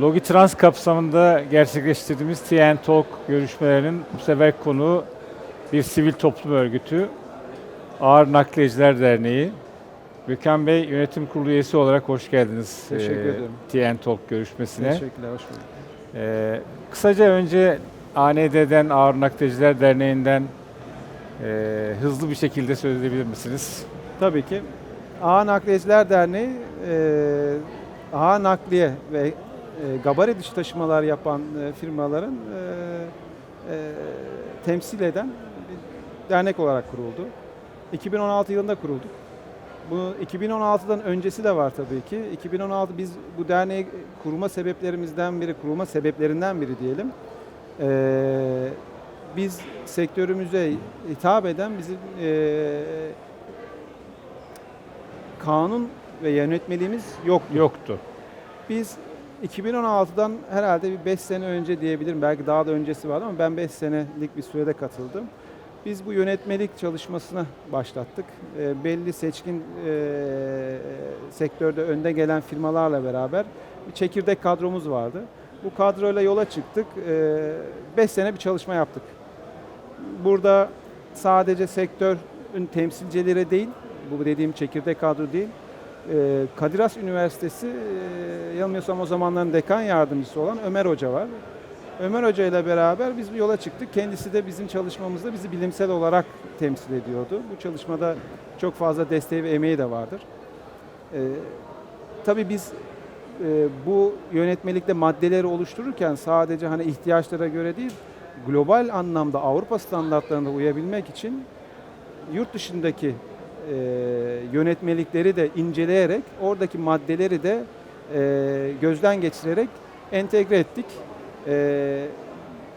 Logitrans kapsamında gerçekleştirdiğimiz TN Talk görüşmelerinin bu sefer konu bir sivil toplum örgütü, Ağır Nakliyeciler Derneği. Gökhan Bey yönetim kurulu üyesi olarak hoş geldiniz. Teşekkür eee, ederim. TN Talk görüşmesine. Teşekkürler, hoş bulduk. Eee, kısaca önce AND'den, Ağır Nakliyeciler Derneği'nden eee, hızlı bir şekilde söz edebilir misiniz? Tabii ki. A Nakliyeciler Derneği, e, A Nakliye ve e, gabari dışı taşımalar yapan e, firmaların e, e, temsil eden bir dernek olarak kuruldu. 2016 yılında kurulduk. Bu 2016'dan öncesi de var tabii ki. 2016 biz bu derneği kurma sebeplerimizden biri, kurulma sebeplerinden biri diyelim. Ee, biz sektörümüze hitap eden bizim ee, kanun ve yönetmeliğimiz yok. Yoktu. Biz 2016'dan herhalde bir 5 sene önce diyebilirim. Belki daha da öncesi vardı ama ben 5 senelik bir sürede katıldım. Biz bu yönetmelik çalışmasına başlattık. E, belli seçkin e, sektörde önde gelen firmalarla beraber bir çekirdek kadromuz vardı. Bu kadroyla yola çıktık. 5 sene bir çalışma yaptık. Burada sadece sektörün temsilcileri değil, bu dediğim çekirdek kadro değil, e, Kadir Has Üniversitesi, e, yanılmıyorsam o zamanların dekan yardımcısı olan Ömer Hoca var. Ömer Hoca ile beraber biz bir yola çıktık. Kendisi de bizim çalışmamızda bizi bilimsel olarak temsil ediyordu. Bu çalışmada çok fazla desteği ve emeği de vardır. E, tabii biz e, bu yönetmelikte maddeleri oluştururken sadece hani ihtiyaçlara göre değil, global anlamda Avrupa standartlarına uyabilmek için yurt dışındaki e, yönetmelikleri de inceleyerek oradaki maddeleri de e, gözden geçirerek entegre ettik. E,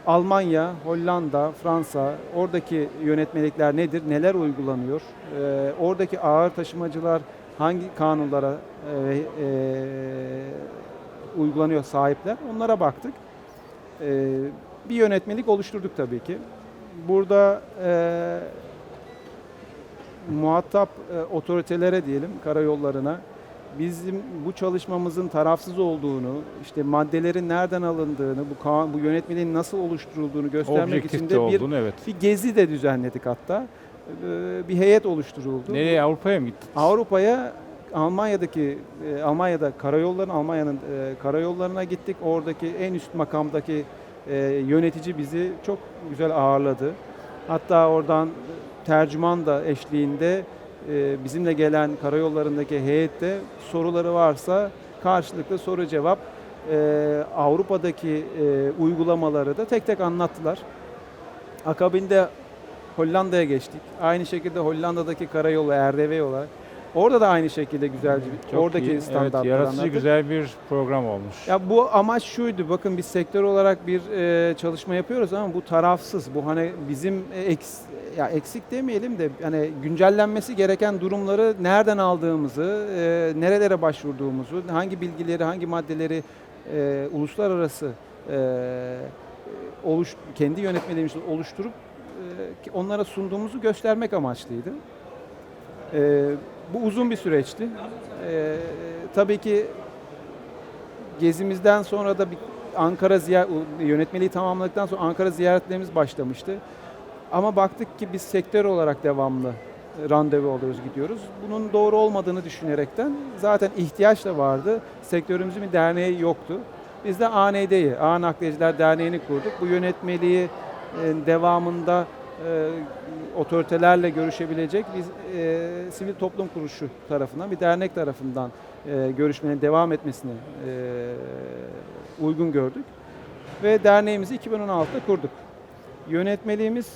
Almanya, Hollanda, Fransa oradaki yönetmelikler nedir, neler uygulanıyor, e, oradaki ağır taşımacılar hangi kanunlara e, e, uygulanıyor sahipler onlara baktık. E, bir yönetmelik oluşturduk tabii ki. Burada e, muhatap e, otoritelere diyelim, karayollarına bizim bu çalışmamızın tarafsız olduğunu, işte maddelerin nereden alındığını, bu kanun, bu yönetmeliğin nasıl oluşturulduğunu göstermek için de de bir, oldun evet. bir gezi de düzenledik hatta. E, bir heyet oluşturuldu. Nereye Avrupa'ya mı gittiniz? Avrupa'ya Almanya'daki e, Almanya'da karayolların Almanya'nın e, karayollarına gittik. Oradaki en üst makamdaki e, yönetici bizi çok güzel ağırladı. Hatta oradan tercüman da eşliğinde e, bizimle gelen karayollarındaki heyette soruları varsa karşılıklı soru cevap e, Avrupa'daki e, uygulamaları da tek tek anlattılar. Akabinde Hollanda'ya geçtik. Aynı şekilde Hollanda'daki karayolu RDV olarak. Orada da aynı şekilde güzelce Çok oradaki iyi. standartları evet, yaratıcı anlattık. güzel bir program olmuş. Ya bu amaç şuydu. Bakın biz sektör olarak bir e, çalışma yapıyoruz ama bu tarafsız. Bu hani bizim eks, ya eksik demeyelim de hani güncellenmesi gereken durumları nereden aldığımızı, e, nerelere başvurduğumuzu, hangi bilgileri, hangi maddeleri e, uluslararası e, oluş kendi yönetmeliğimizle oluşturup e, onlara sunduğumuzu göstermek amaçlıydı. E, bu uzun bir süreçti. E, tabii ki gezimizden sonra da bir Ankara ziyaret yönetmeliği tamamladıktan sonra Ankara ziyaretlerimiz başlamıştı. Ama baktık ki biz sektör olarak devamlı randevu alıyoruz, gidiyoruz. Bunun doğru olmadığını düşünerekten zaten ihtiyaç da vardı. Sektörümüzün bir derneği yoktu. Biz de AND'yi, A Nakliyeciler Derneği'ni kurduk. Bu yönetmeliği devamında e, otoritelerle görüşebilecek biz e, sivil toplum kuruluşu tarafından bir dernek tarafından e, görüşmenin devam etmesini e, uygun gördük ve derneğimizi 2016'da kurduk. Yönetmeliğimiz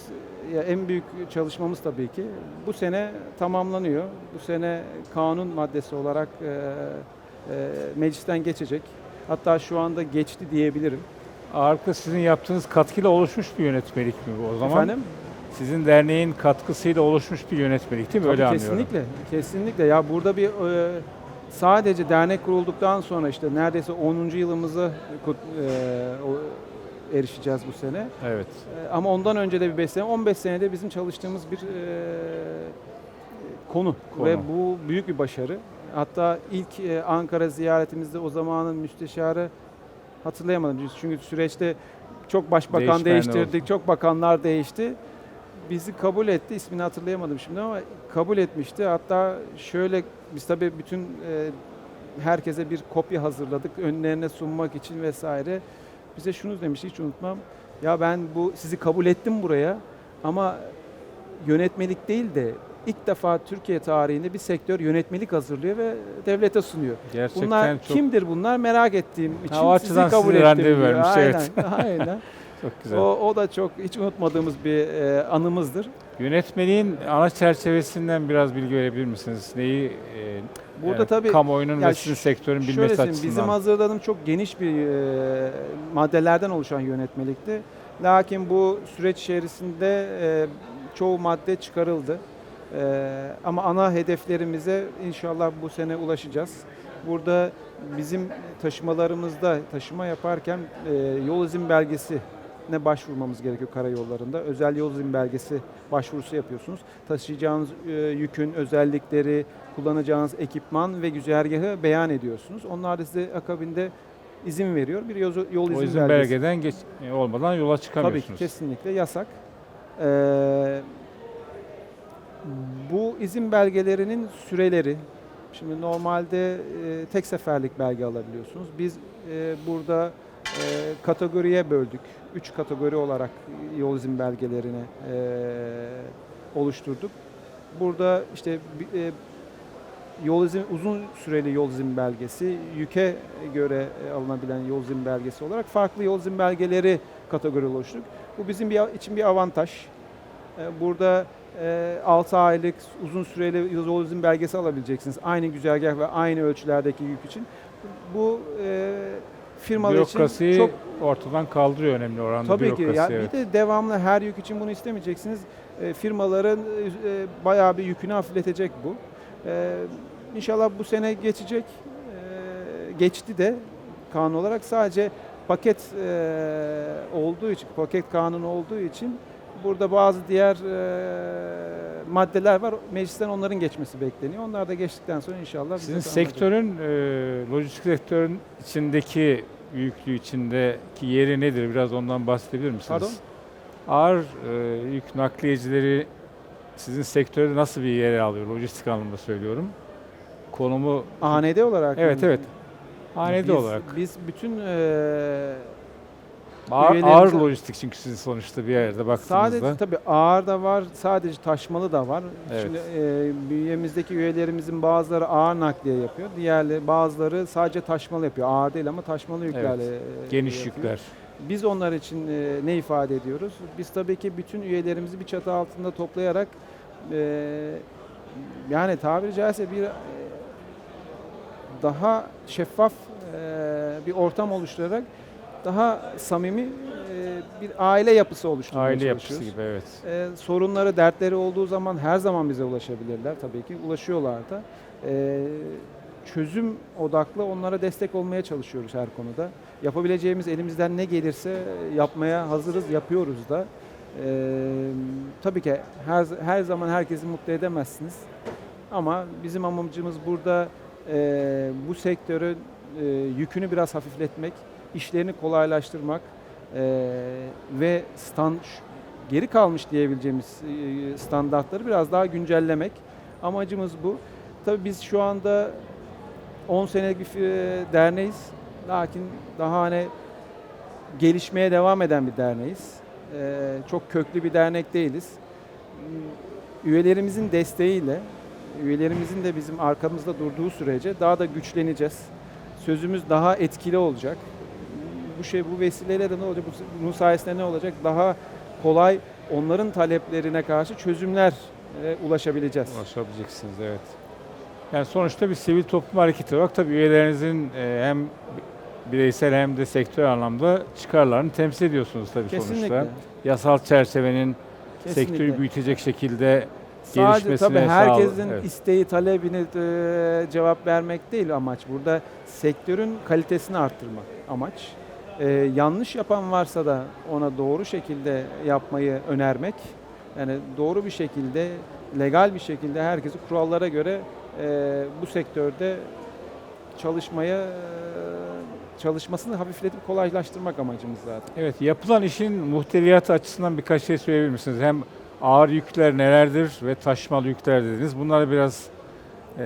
ya en büyük çalışmamız tabii ki bu sene tamamlanıyor. Bu sene kanun maddesi olarak e, e, meclisten geçecek. Hatta şu anda geçti diyebilirim. Arka sizin yaptığınız katkıyla oluşmuş bir yönetmelik mi bu o zaman? Efendim? Sizin derneğin katkısıyla oluşmuş bir yönetmelik değil mi? Öyle Tabii anlıyorum. kesinlikle, kesinlikle. Ya burada bir e, sadece dernek kurulduktan sonra işte neredeyse 10. yılımızı e, erişeceğiz bu sene. Evet. E, ama ondan önce de bir 5 sene, 15 senede bizim çalıştığımız bir konu. Konu. ve bu büyük bir başarı. Hatta ilk Ankara ziyaretimizde o zamanın müsteşarı Hatırlayamadım çünkü süreçte çok başbakan Değişmenler değiştirdik, oldu. çok bakanlar değişti. Bizi kabul etti, ismini hatırlayamadım şimdi ama kabul etmişti. Hatta şöyle biz tabii bütün e, herkese bir kopya hazırladık önlerine sunmak için vesaire. Bize şunu demişti hiç unutmam. Ya ben bu sizi kabul ettim buraya ama yönetmelik değil de ilk defa Türkiye tarihinde bir sektör yönetmelik hazırlıyor ve devlete sunuyor. Gerçekten bunlar çok kimdir bunlar merak ettiğim için Ha, sizi kabul ettim. randevu vermiş, Aynen, evet. aynen. Çok güzel. o, o da çok hiç unutmadığımız bir e, anımızdır. Yönetmeliğin ana çerçevesinden biraz bilgi verebilir misiniz? Neyi e, Burada e, tabii kamuoyunun ve sizin sektörün bilmesi söyleyeyim, açısından. bizim hazırladığımız çok geniş bir e, maddelerden oluşan yönetmelikti. Lakin bu süreç içerisinde e, çoğu madde çıkarıldı. E, ama ana hedeflerimize inşallah bu sene ulaşacağız. Burada bizim taşımalarımızda taşıma yaparken e, yol izin belgesi ne başvurmamız gerekiyor karayollarında. Özel yol izin belgesi başvurusu yapıyorsunuz. Taşıyacağınız e, yükün özellikleri, kullanacağınız ekipman ve güzergahı beyan ediyorsunuz. Onlar da size akabinde izin veriyor. Bir yol, yol o izin, izin belgesi. belgeden geç, e, olmadan yola Tabii çıkamıyorsunuz. ki kesinlikle yasak. Ee, bu izin belgelerinin süreleri, şimdi normalde e, tek seferlik belge alabiliyorsunuz. Biz e, burada e, kategoriye böldük. Üç kategori olarak yol izin belgelerini e, oluşturduk. Burada işte e, yol izin uzun süreli yol izin belgesi, yüke göre e, alınabilen yol izin belgesi olarak farklı yol izin belgeleri kategori oluşturduk. Bu bizim bir, için bir avantaj. E, Burada 6 aylık uzun süreli yol izin belgesi alabileceksiniz. Aynı güzergah ve aynı ölçülerdeki yük için. Bu firmalar için Bürokrasiyi çok ortadan kaldırıyor önemli oranda Tabii ki. bürokrasi. Ya evet. bir de devamlı her yük için bunu istemeyeceksiniz. E, firmaların e, bayağı bir yükünü hafifletecek bu. E, inşallah bu sene geçecek. E, geçti de kanun olarak sadece paket e, olduğu için, paket kanunu olduğu için burada bazı diğer e, maddeler var. Meclisten onların geçmesi bekleniyor. Onlar da geçtikten sonra inşallah Sizin sektörün, e, lojistik sektörün içindeki yüklü içindeki yeri nedir? Biraz ondan bahsedebilir misiniz? Pardon? Ağır e, yük nakliyecileri sizin sektörde nasıl bir yer alıyor? Lojistik anlamda söylüyorum. Konumu AND olarak Evet, mı? evet. hanede Biz- olarak. Biz bütün e, Ağır, üyelerimize- ağır lojistik çünkü sizin sonuçta bir yerde baktığınızda. Sadece tabii ağır da var, sadece taşmalı da var. Evet. Şimdi e, bünyemizdeki üyelerimizin bazıları ağır nakliye yapıyor. Diğerleri bazıları sadece taşmalı yapıyor. Ağır değil ama taşmalı yüklerle e, Geniş yapıyor. yükler. Biz onlar için e, ne ifade ediyoruz? Biz tabii ki bütün üyelerimizi bir çatı altında toplayarak e, yani tabiri caizse bir e, daha şeffaf e, bir ortam oluşturarak daha samimi e, bir aile yapısı oluşturmaya Aile yapısı gibi evet. E, sorunları, dertleri olduğu zaman her zaman bize ulaşabilirler tabii ki. Ulaşıyorlar da. E, çözüm odaklı onlara destek olmaya çalışıyoruz her konuda. Yapabileceğimiz elimizden ne gelirse yapmaya hazırız, yapıyoruz da. E, tabii ki her her zaman herkesi mutlu edemezsiniz. Ama bizim amacımız burada e, bu sektörün e, yükünü biraz hafifletmek, işlerini kolaylaştırmak e, ve stand geri kalmış diyebileceğimiz e, standartları biraz daha güncellemek. Amacımız bu. Tabii biz şu anda 10 senelik bir fi- derneğiz. Lakin daha hani gelişmeye devam eden bir derneğiz. E, çok köklü bir dernek değiliz. Üyelerimizin desteğiyle, üyelerimizin de bizim arkamızda durduğu sürece daha da güçleneceğiz. Sözümüz daha etkili olacak. Bu şey bu vesileyle de ne olacak? Bu- Bunun sayesinde ne olacak? Daha kolay onların taleplerine karşı çözümler e, ulaşabileceğiz. Ulaşabileceksiniz evet. Yani sonuçta bir sivil toplum hareketi olarak tabii üyelerinizin e, hem bireysel hem de sektör anlamda çıkarlarını temsil ediyorsunuz tabii Kesinlikle. sonuçta. Yasal çerçevenin Kesinlikle. sektörü büyütecek şekilde Sadece tabii herkesin evet. isteği, talebini e, cevap vermek değil amaç. Burada sektörün kalitesini arttırmak amaç. E, yanlış yapan varsa da ona doğru şekilde yapmayı önermek. Yani doğru bir şekilde, legal bir şekilde herkesi kurallara göre e, bu sektörde çalışmaya e, çalışmasını hafifletip kolaylaştırmak amacımız zaten. Evet, yapılan işin muhteviyatı açısından birkaç şey söyleyebilir misiniz? Hem ağır yükler nelerdir ve taşımalı yükler dediniz. Bunları biraz e,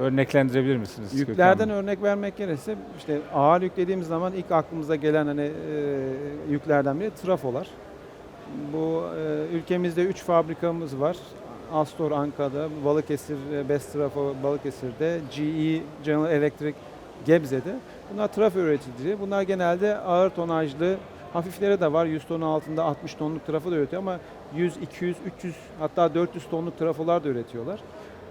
örneklendirebilir misiniz? Yüklerden örnek vermek gerekirse işte ağır yük dediğimiz zaman ilk aklımıza gelen hani e, yüklerden biri trafolar. Bu e, ülkemizde 3 fabrikamız var. Astor Ankara'da, Balıkesir, e, Best Trafo Balıkesir'de, GE General Electric Gebze'de. Bunlar trafo üreticileri. Bunlar genelde ağır tonajlı, hafifleri de var. 100 ton altında 60 tonluk trafo da üretiyor ama 100, 200, 300 hatta 400 tonluk trafolar da üretiyorlar.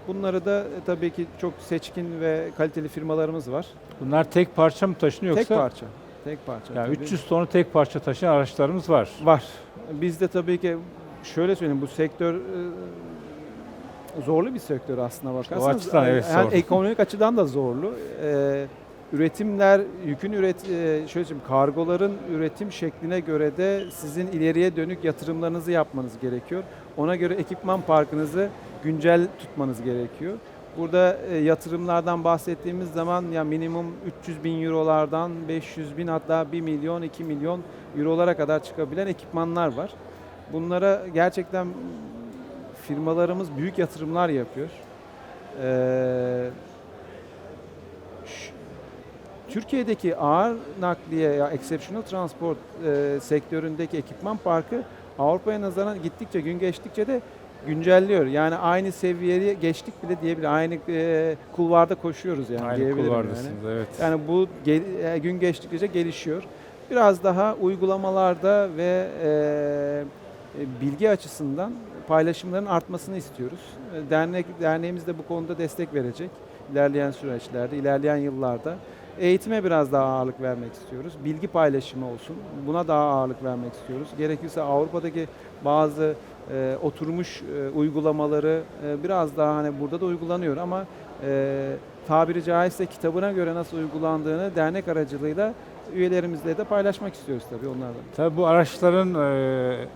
Bunları da e, tabii ki çok seçkin ve kaliteli firmalarımız var. Bunlar tek parça mı taşınıyor Tek yoksa? parça. Tek parça. Yani tabii. 300 tonu tek parça taşıyan araçlarımız var. var. Bizde tabii ki şöyle söyleyeyim bu sektör e, zorlu bir sektör aslında bakarsanız. açıdan evet, Yani ekonomik açıdan da zorlu. E, üretimler, yükün üret e, şöyle söyleyeyim, kargoların üretim şekline göre de sizin ileriye dönük yatırımlarınızı yapmanız gerekiyor. Ona göre ekipman parkınızı güncel tutmanız gerekiyor. Burada e, yatırımlardan bahsettiğimiz zaman ya minimum 300 bin eurolardan 500 bin hatta 1 milyon 2 milyon eurolara kadar çıkabilen ekipmanlar var. Bunlara gerçekten firmalarımız büyük yatırımlar yapıyor. Ş- Türkiye'deki ağır nakliye ya exceptional transport e, sektöründeki ekipman parkı Avrupa'ya nazaran gittikçe gün geçtikçe de güncelliyor. Yani aynı seviyeye geçtik bile diyebilir. Aynı e, kulvarda koşuyoruz yani Aynı diyebilirim kulvardasınız yani. evet. Yani bu gel- e, gün geçtikçe gelişiyor. Biraz daha uygulamalarda ve e, e, bilgi açısından paylaşımların artmasını istiyoruz. E, Dernek derneğimiz de bu konuda destek verecek ilerleyen süreçlerde, ilerleyen yıllarda. Eğitime biraz daha ağırlık vermek istiyoruz. Bilgi paylaşımı olsun. Buna daha ağırlık vermek istiyoruz. Gerekirse Avrupa'daki bazı e, oturmuş e, uygulamaları e, biraz daha hani burada da uygulanıyor ama e, tabiri caizse kitabına göre nasıl uygulandığını dernek aracılığıyla üyelerimizle de paylaşmak istiyoruz tabii onlardan. Tabii bu araçların e,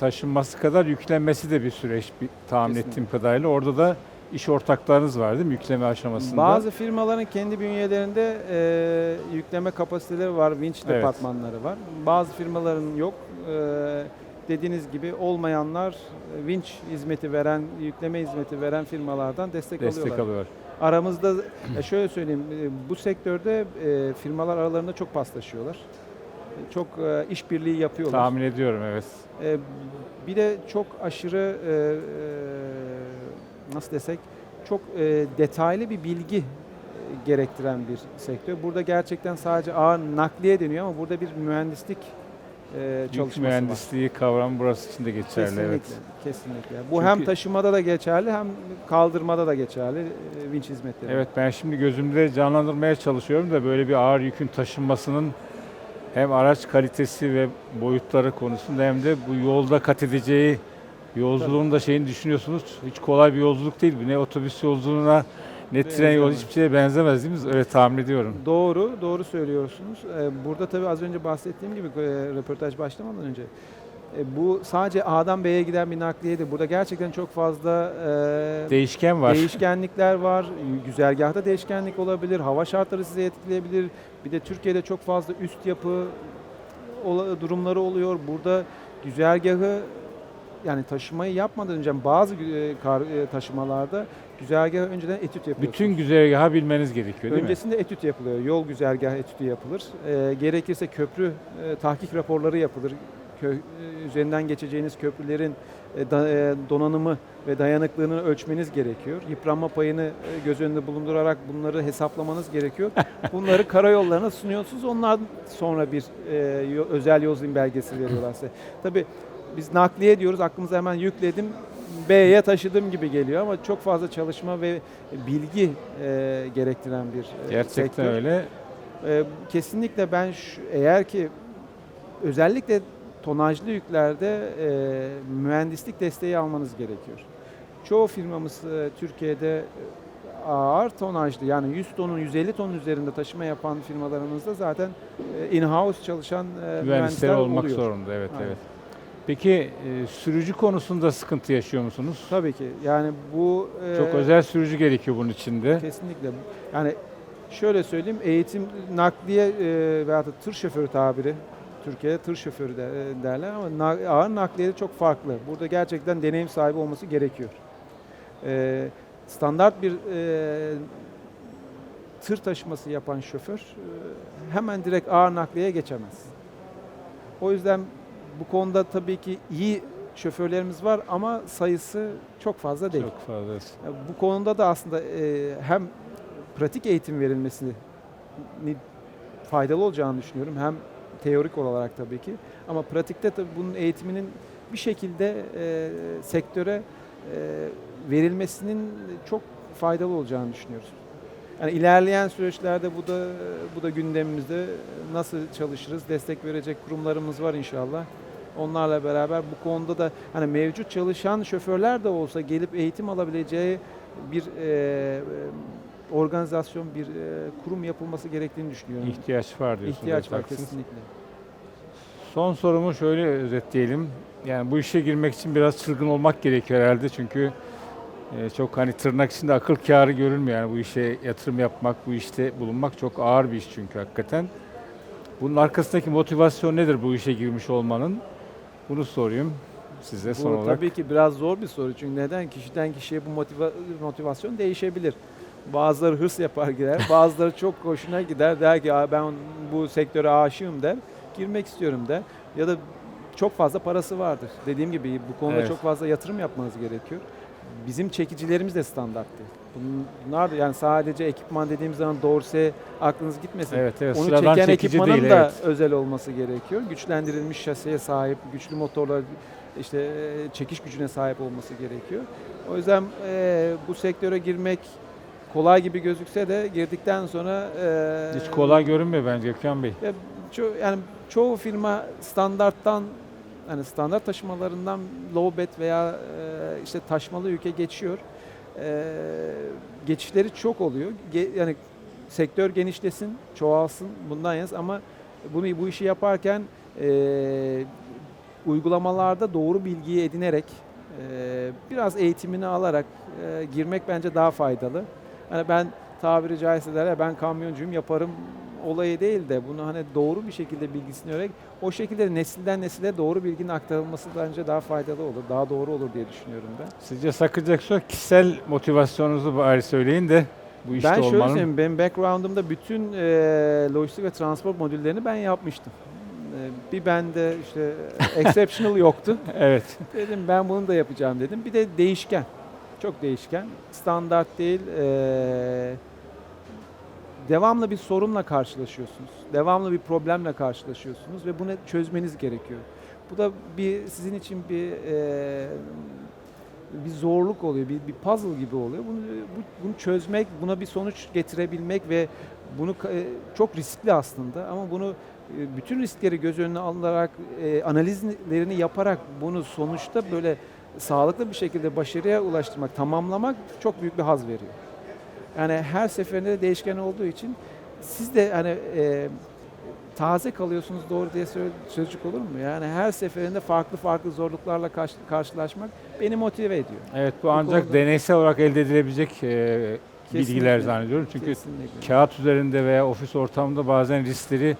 taşınması kadar yüklenmesi de bir süreç bir, tahmin Kesinlikle. ettiğim kadarıyla. Orada da iş ortaklarınız var değil mi yükleme aşamasında? Bazı firmaların kendi bünyelerinde e, yükleme kapasiteleri var, vinç Evet. departmanları var. Bazı firmaların yok. E, dediğiniz gibi olmayanlar e, vinç hizmeti veren, yükleme hizmeti veren firmalardan destek, destek alıyorlar. alıyor. Aramızda e, şöyle söyleyeyim, e, bu sektörde e, firmalar aralarında çok paslaşıyorlar. Çok e, işbirliği yapıyorlar. Tahmin ediyorum evet. E, bir de çok aşırı e, e, nasıl desek çok e, detaylı bir bilgi e, gerektiren bir sektör. Burada gerçekten sadece ağır nakliye deniyor ama burada bir mühendislik e, Yük çalışması mühendisliği kavramı burası için de var. geçerli Kesinlikle, evet. kesinlikle. Bu hem Çünkü- taşımada da geçerli hem kaldırmada da geçerli e, vinç hizmetleri. Evet ben şimdi gözümde canlandırmaya çalışıyorum da böyle bir ağır yükün taşınmasının hem araç kalitesi ve boyutları konusunda hem de bu yolda kat edeceği yolculuğun da şeyini düşünüyorsunuz. Hiç kolay bir yolculuk değil. Ne otobüs yolculuğuna ne tren yolu hiçbir şeye benzemez değil mi? Öyle tahmin ediyorum. Doğru, doğru söylüyorsunuz. Ee, Burada tabii az önce bahsettiğim gibi e, röportaj başlamadan önce e, bu sadece A'dan B'ye giden bir nakliyeydi. Burada gerçekten çok fazla e, Değişken var. değişkenlikler var. Güzergahta değişkenlik olabilir, hava şartları sizi etkileyebilir. Bir de Türkiye'de çok fazla üst yapı durumları oluyor. Burada güzergahı yani taşımayı yapmadan önce bazı e, e, taşımalarda güzergahı önceden etüt yapıyorsunuz. Bütün güzergahı bilmeniz gerekiyor değil Öncesinde etüt yapılıyor. Yol güzergah etütü yapılır. Ee, gerekirse köprü e, tahkik raporları yapılır. Kö, e, üzerinden geçeceğiniz köprülerin e, da- e, donanımı ve dayanıklılığını ölçmeniz gerekiyor. Yıpranma payını e, göz önünde bulundurarak bunları hesaplamanız gerekiyor. Bunları karayollarına sunuyorsunuz. Onlar sonra bir e, özel yol belgesi veriyorlar size. Tabii biz nakliye diyoruz. Aklımıza hemen yükledim. B'ye taşıdım gibi geliyor ama çok fazla çalışma ve bilgi e, gerektiren bir e, Gerçekten sektör. öyle. E, kesinlikle ben şu- eğer ki özellikle tonajlı yüklerde e, mühendislik desteği almanız gerekiyor. Çoğu firmamız e, Türkiye'de e, ağır tonajlı yani 100 tonun 150 tonun üzerinde taşıma yapan firmalarımızda zaten e, in-house çalışan e, Mühendisler mühendisler olmak oluyor. zorunda evet Aynen. evet. Peki e, sürücü konusunda sıkıntı yaşıyor musunuz? Tabii ki yani bu e, Çok özel sürücü gerekiyor bunun içinde. Kesinlikle. Yani Şöyle söyleyeyim, eğitim, nakliye e, veya da tır şoförü tabiri, Türkiye'de tır şoförü de, e, derler ama na- ağır nakliye çok farklı. Burada gerçekten deneyim sahibi olması gerekiyor. E, standart bir e, tır taşıması yapan şoför e, hemen direkt ağır nakliyeye geçemez. O yüzden bu konuda tabii ki iyi şoförlerimiz var ama sayısı çok fazla değil. Çok fazla. Ya Bu konuda da aslında e, hem pratik eğitim verilmesini ni- faydalı olacağını düşünüyorum. Hem teorik olarak tabii ki. Ama pratikte tabii bunun eğitiminin bir şekilde e, sektöre e, verilmesinin çok faydalı olacağını düşünüyoruz. Yani ilerleyen süreçlerde bu da bu da gündemimizde nasıl çalışırız? Destek verecek kurumlarımız var inşallah. Onlarla beraber bu konuda da hani mevcut çalışan şoförler de olsa gelip eğitim alabileceği bir e, e, organizasyon, bir e, kurum yapılması gerektiğini düşünüyorum. İhtiyaç var diyorsunuz. İhtiyaç var kesinlikle. Son sorumu şöyle özetleyelim. Yani bu işe girmek için biraz çılgın olmak gerekiyor herhalde çünkü e, çok hani tırnak içinde akıl kârı görülmüyor. Yani bu işe yatırım yapmak, bu işte bulunmak çok ağır bir iş çünkü hakikaten. Bunun arkasındaki motivasyon nedir bu işe girmiş olmanın? Bunu sorayım size son Bu olarak. tabii ki biraz zor bir soru çünkü neden kişiden kişiye bu motiva- motivasyon değişebilir. Bazıları hırs yapar gider, bazıları çok hoşuna gider der ki "Aa, ben bu sektöre aşığım der, girmek istiyorum der. Ya da çok fazla parası vardır. Dediğim gibi bu konuda Evet. çok fazla yatırım yapmanız gerekiyor. Bizim çekicilerimiz de standarttı. Bunlar yani sadece ekipman dediğimiz zaman dorse aklınız gitmesin. Evet evet Onu sıradan çeken ekipmanın değil da evet. özel olması gerekiyor. Güçlendirilmiş şasiye sahip, güçlü motorlar, işte e, çekiş gücüne sahip olması gerekiyor. O yüzden e, bu sektöre girmek kolay gibi gözükse de girdikten sonra e, Hiç kolay görünmüyor bence Gökhan Bey. ya ço- yani çoğu firma standarttan hani standart taşımalarından low bed veya e, işte taşmalı yüke geçiyor. E, geçişleri çok oluyor. Ge- yani sektör genişlesin, çoğalsın bundan yaz ama bunu bu işi yaparken e, uygulamalarda doğru bilgiyi edinerek e, biraz eğitimini alarak e, girmek bence daha faydalı. Hani ben tabiri caizse derler ben kamyoncuyum yaparım olayı değil de bunu hani doğru bir şekilde bilgisini öğrenerek o şekilde nesilden nesile doğru bilginin aktarılması bence daha faydalı olur, daha doğru olur diye düşünüyorum ben. Sizce sakınca yoksa kişisel motivasyonunuzu bari söyleyin de bu işte ben şöyle olmanın. söyleyeyim, benim background'ımda bütün e, lojistik ve transport modüllerini ben yapmıştım. E, bir bende işte exceptional yoktu. Evet. Dedim ben bunu da yapacağım dedim. Bir de değişken. Çok değişken. Standart değil. eee, devamlı bir sorunla karşılaşıyorsunuz. Devamlı bir problemle karşılaşıyorsunuz ve bunu çözmeniz gerekiyor. Bu da bir sizin için bir eee, bir zorluk oluyor, bir, bir puzzle gibi oluyor. Bunu, bu- bunu çözmek, buna bir sonuç getirebilmek ve bunu e, çok riskli aslında ama bunu e, bütün riskleri göz önüne alınarak e, analizlerini yaparak bunu sonuçta böyle sağlıklı bir şekilde başarıya ulaştırmak, tamamlamak çok büyük bir haz veriyor. Yani her seferinde de değişken olduğu için siz de hani e, taze kalıyorsunuz doğru diye sözcük olur mu? Yani her seferinde farklı farklı zorluklarla karşı- karşılaşmak beni motive ediyor. Evet bu Bu ancak konuda- deneysel olarak elde edilebilecek e, bilgiler zannediyorum. Çünkü Kesinlikle. kağıt üzerinde veya ofis ortamında bazen riskleri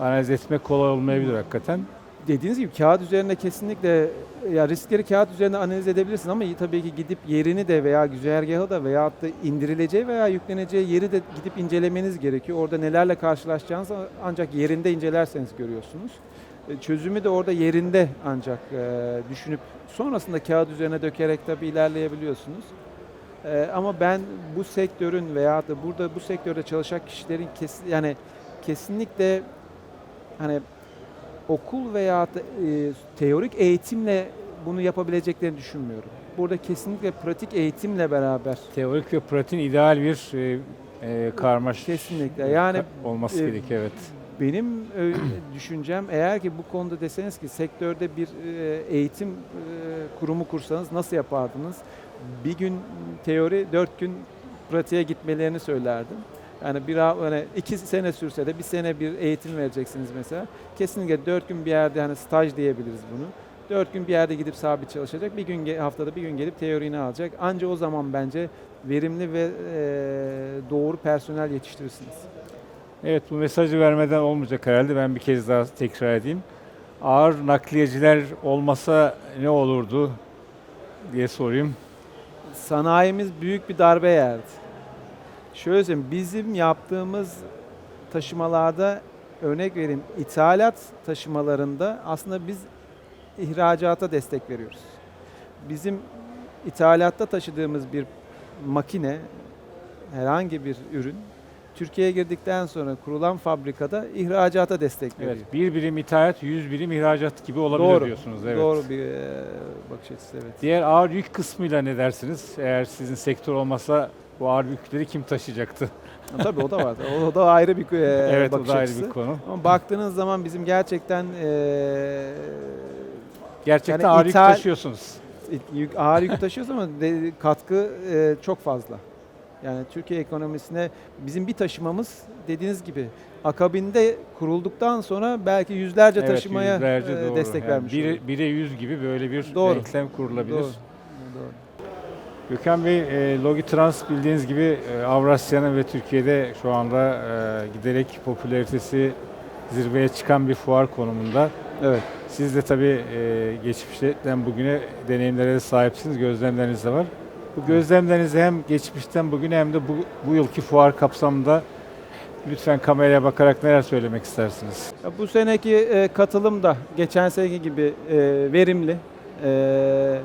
analiz etmek kolay olmayabilir hakikaten. Dediğiniz gibi kağıt üzerinde kesinlikle ya riskleri kağıt üzerinde analiz edebilirsin ama tabii ki gidip yerini de veya güzergahı da veya da indirileceği veya yükleneceği yeri de gidip incelemeniz gerekiyor. Orada nelerle karşılaşacağınızı ancak yerinde incelerseniz görüyorsunuz. E, Çözümü de orada yerinde ancak e, düşünüp sonrasında kağıt üzerine dökerek tabii ilerleyebiliyorsunuz. E, ama ben bu sektörün veya da burada bu sektörde çalışan kişilerin kesin yani kesinlikle hani okul veya e, teorik eğitimle bunu yapabileceklerini düşünmüyorum. Burada kesinlikle pratik eğitimle beraber Teorik ve pratiğin ideal bir e, e, karmaş Kesinlikle. Yani, olması e, gerekiyor evet. benim e, düşüncem eğer ki bu konuda deseniz ki sektörde bir e, eğitim e, kurumu kursanız nasıl yapardınız? Bir gün teori, dört gün pratiğe gitmelerini söylerdim. Yani bir hani iki sene sürse de bir sene bir eğitim vereceksiniz mesela. Kesinlikle dört gün bir yerde hani staj diyebiliriz bunu. 4 gün bir yerde gidip sabit çalışacak. Bir gün haftada bir gün gelip teorini alacak. Anca o zaman bence verimli ve e, doğru personel yetiştirirsiniz. Evet bu mesajı vermeden olmayacak herhalde. Ben bir kez daha tekrar edeyim. Ağır nakliyeciler olmasa ne olurdu diye sorayım. Sanayimiz büyük bir darbe yerdi. Şöyle söyleyeyim, bizim yaptığımız taşımalarda örnek vereyim, ithalat taşımalarında aslında biz ihracata destek veriyoruz. Bizim ithalatta taşıdığımız bir makine, herhangi bir ürün, Türkiye'ye girdikten sonra kurulan fabrikada ihracata destek veriyor. Evet, bir birim ithalat, yüz birim ihracat gibi olabilir Doğru, diyorsunuz. Evet. Doğru bir e, bakış açısı evet. Diğer ağır yük kısmıyla ne dersiniz? Eğer sizin sektör olmasa bu ağır yükleri kim taşıyacaktı? Tabii o da var. O da ayrı bir e, evet o bakış da ayrı açısı. bir konu. Ama baktığınız zaman bizim gerçekten e, Gerçekten Yani ağır yük ithal- taşıyorsunuz. yük, ağır yük taşıyoruz ama de- katkı e, çok fazla. Yani Türkiye ekonomisine bizim bir taşımamız dediğiniz gibi akabinde kurulduktan sonra belki yüzlerce Evet, taşımaya yüzlerce e, doğru. destek Yani vermiş bire, oluyor. bire yüz gibi böyle bir Doğru. denklem kurulabilir. Doğru. Doğru. Gökhan Bey, e, Logitrans bildiğiniz gibi e, Avrasya'nın ve Türkiye'de şu anda e, giderek popülaritesi zirveye çıkan bir fuar konumunda. Evet. Siz de tabii e, geçmişten bugüne deneyimlere de sahipsiniz, gözlemleriniz de var. Bu gözlemlerinizi hem geçmişten bugüne hem de bu, bu yılki fuar kapsamında lütfen kameraya bakarak neler söylemek istersiniz? Ya bu seneki e, katılım da geçen seneki gibi e, verimli. E,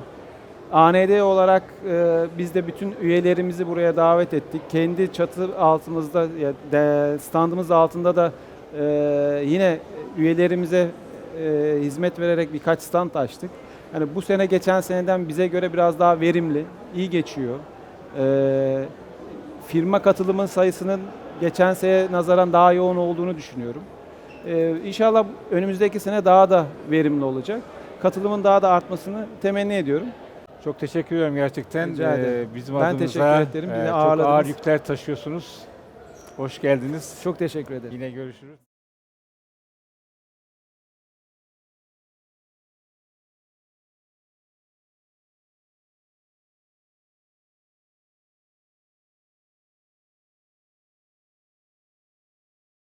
AND olarak e, biz de bütün üyelerimizi buraya davet ettik. Kendi çatı altımızda, de, standımız altında da e, yine üyelerimize e, hizmet vererek birkaç stand açtık. Yani bu sene geçen seneden bize göre biraz daha verimli, iyi geçiyor. E, firma katılımın sayısının geçen sene nazaran daha yoğun olduğunu düşünüyorum. Ee, inşallah önümüzdeki sene daha da verimli olacak. Katılımın daha da artmasını temenni ediyorum. Çok teşekkür ediyorum gerçekten. Rica ederim. Ee, bizim Ben adımıza teşekkür ederim. Yine e, çok ağır yükler taşıyorsunuz. Hoş geldiniz. Çok teşekkür ederim. Yine görüşürüz.